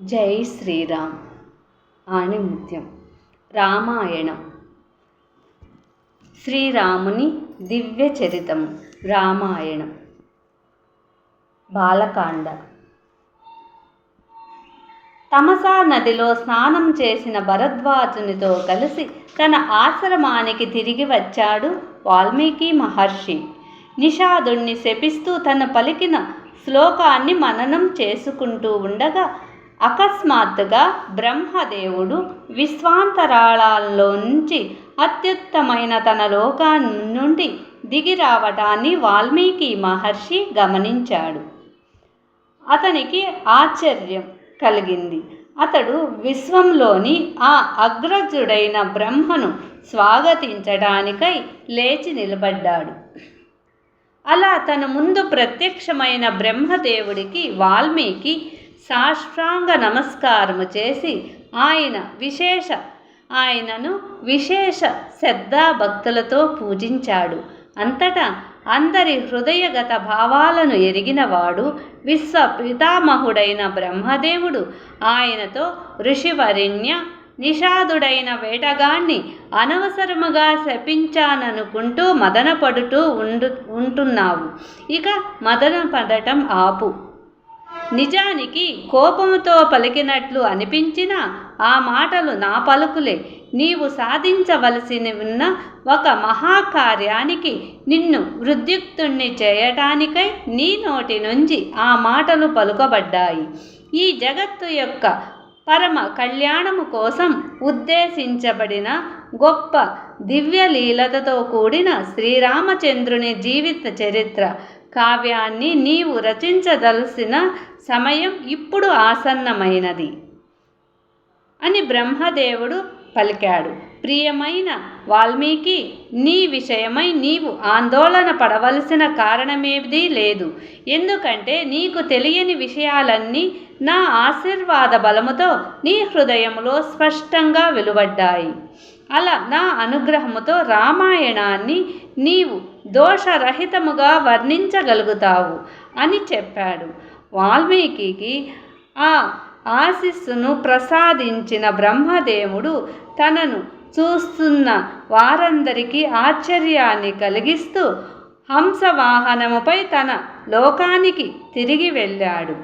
జై శ్రీరామ్ ఆణిముత్యం రామాయణం. శ్రీరాముని దివ్య చరితము రామాయణం. బాలకాండ. తమసా నదిలో స్నానం చేసిన భరద్వాజునితో కలిసి తన ఆశ్రమానికి తిరిగి వచ్చాడు వాల్మీకి మహర్షి. నిషాదుణ్ణి శపిస్తూ తన పలికిన శ్లోకాన్ని మననం చేసుకుంటూ ఉండగా అకస్మాత్తుగా బ్రహ్మదేవుడు విశ్వాంతరాళాల్లోంచి అత్యుత్తమైన తన లోకాన్ని నుండి దిగి రావటాన్ని వాల్మీకి మహర్షి గమనించాడు. అతనికి ఆశ్చర్యం కలిగింది. అతడు విశ్వంలోని ఆ అగ్రజుడైన బ్రహ్మను స్వాగతించడానికై లేచి నిలబడ్డాడు. అలా తన ముందు ప్రత్యక్షమైన బ్రహ్మదేవుడికి వాల్మీకి సాష్టాంగ నమస్కారము చేసి ఆయన విశేష ఆయనను విశేష శ్రద్ధాభక్తులతో పూజించాడు. అంతటా అందరి హృదయగత భావాలను ఎరిగినవాడు విశ్వ పితామహుడైన బ్రహ్మదేవుడు. ఆయనతో ఋషివరిణ్య నిషాదుడైన వేటగాణ్ణి అనవసరముగా శపించాననుకుంటూ మదనపడుతూ ఉండు ఉంటున్నావు. ఇక మదన పడటం ఆపు. నిజానికి కోపముతో పలికినట్లు అనిపించిన ఆ మాటలు నా పలుకులే. నీవు సాధించవలసి ఉన్న ఒక మహాకార్యానికి నిన్ను వృద్యుక్తుణ్ణి చేయటానికై నీ నోటి నుంచి ఆ మాటలు పలుకబడ్డాయి. ఈ జగత్తు యొక్క పరమ కళ్యాణము కోసం ఉద్దేశించబడిన గొప్ప దివ్యలీలతతో కూడిన శ్రీరామచంద్రుని జీవిత చరిత్ర కావ్యాన్ని నీవు రచించదలసిన సమయం ఇప్పుడు ఆసన్నమైనది అని బ్రహ్మదేవుడు పలికాడు. ప్రియమైన వాల్మీకి నీ విషయమై నీవు ఆందోళన పడవలసిన కారణమేది లేదు. ఎందుకంటే నీకు తెలియని విషయాలన్నీ నా ఆశీర్వాద బలముతో నీ హృదయంలో స్పష్టంగా వెలువడ్డాయి. అలా నా అనుగ్రహముతో రామాయణాన్ని నీవు దోషరహితముగా వర్ణించగలుగుతావు అని చెప్పాడు. వాల్మీకి ఆ ఆశిస్సును ప్రసాదించిన బ్రహ్మదేవుడు తనను చూస్తున్న వారందరికీ ఆశ్చర్యాన్ని కలిగిస్తూ హంసవాహనముపై తన లోకానికి తిరిగి వెళ్ళాడు.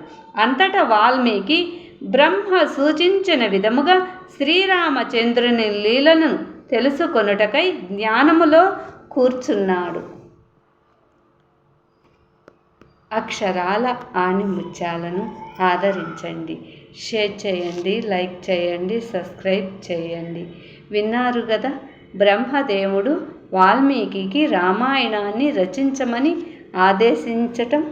అంతటా వాల్మీకి బ్రహ్మ సూచించిన విధముగా శ్రీరామచంద్రుని లీలను తెలుసుకొనుటకై జ్ఞానములో కూర్చున్నాడు. అక్షరాల ఆణిముత్యాలను ఆదరించండి. షేర్ చేయండి లైక్ చేయండి సబ్స్క్రైబ్ చేయండి. విన్నారు కదా బ్రహ్మదేవుడు వాల్మీకి రామాయణాన్ని రచించమని ఆదేశించటం